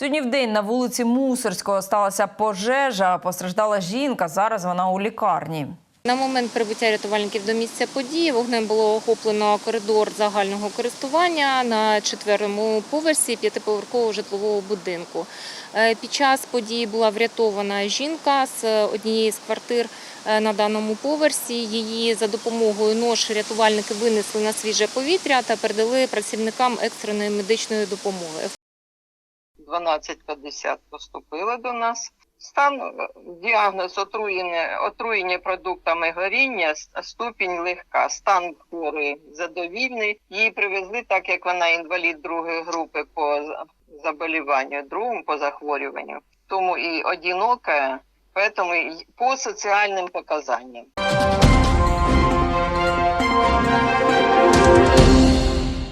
Сьогодні в день на вулиці Мусорського сталася пожежа. Постраждала жінка. Зараз вона у лікарні. На момент прибуття рятувальників до місця події вогнем було охоплено коридор загального користування на четвертому поверсі п'ятиповерхового житлового будинку. Е, Під час події була врятована жінка з однієї з квартир е, на даному поверсі. Її за допомогою нож рятувальники винесли на свіже повітря та передали працівникам екстреної медичної допомоги. 12.50 поступила до нас. Стан е, діагноз отруєння, отруєння продуктами горіння, ступінь легка, стан хворої задовільний. Її привезли, так як вона інвалід другої групи по заболіванню, другому по захворюванню. Тому і одинока, поэтому і по соціальним показанням.